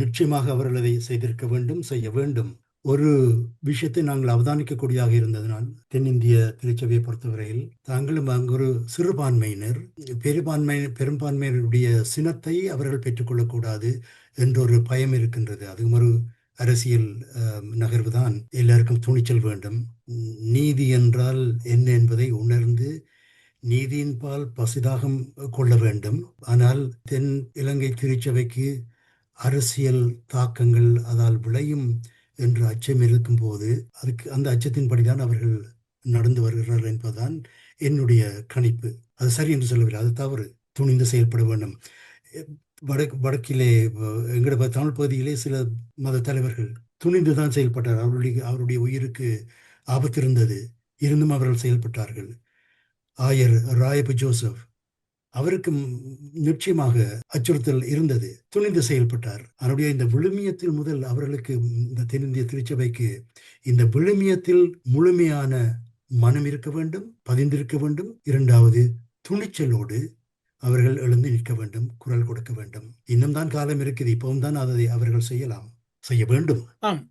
நிச்சயமாக அவர்கள் அதை செய்திருக்க வேண்டும் செய்ய வேண்டும். ஒரு விஷயத்தை நாங்கள் அவதானிக்கக்கூடியதாக இருந்ததனால் தென்னிந்திய திருச்சபையை பொறுத்தவரையில் தாங்களும் அங்கு ஒரு சிறுபான்மையினர் பெரும்பான்மை பெரும்பான்மையினருடைய சினத்தை அவர்கள் பெற்றுக்கொள்ளக்கூடாது என்ற ஒரு பயம் இருக்கின்றது. அதுவும் ஒரு அரசியல் நகர்வு தான் எல்லாருக்கும் துணிச்சல் வேண்டும். நீதி என்றால் என்ன என்பதை உணர்ந்து நீதியின்பால் பசிதாகம் கொள்ள வேண்டும். ஆனால் தென் இலங்கை திருச்சபைக்கு அரசியல் தாக்கங்கள் அதால் விளையும் என்ற அச்சம் இருக்கும்போது அதுக்கு அந்த அச்சத்தின்படிதான் அவர்கள் நடந்து வருகிறார்கள் என்பதுதான் என்னுடைய கணிப்பு. அது சரி என்று சொல்லவில்லை. அது தவறு. துணிந்து செயல்பட வேண்டும். வடக்கு வடக்கிலே எங்களோட தமிழ் பகுதியிலே சில மத தலைவர்கள் துணிந்து தான் செயல்பட்டார். அவருடைய அவருடைய உயிருக்கு ஆபத்து இருந்தது இருந்தும் அவர்கள் செயல்பட்டார்கள். ஆயர் ராயபு ஜோசப் அவருக்கும் நிச்சயமாக அச்சுறுத்தல் இருந்தது. துணிந்து செயல்பட்டார். அவருடைய இந்த விழுமியத்தில் முதல் அவர்களுக்கு இந்த தென்னிந்திய திருச்சபைக்கு இந்த விழுமியத்தில் முழுமையான மனம் இருக்க வேண்டும் பதிந்திருக்க வேண்டும். இரண்டாவது துணிச்சலோடு அவர்கள் எழுந்து நிற்க வேண்டும் குரல் கொடுக்க வேண்டும். இன்னும் தான் காலம் இருக்குது. இப்பவும் தான் அதை அவர்கள் செய்யலாம் செய்ய வேண்டும். ஆம்.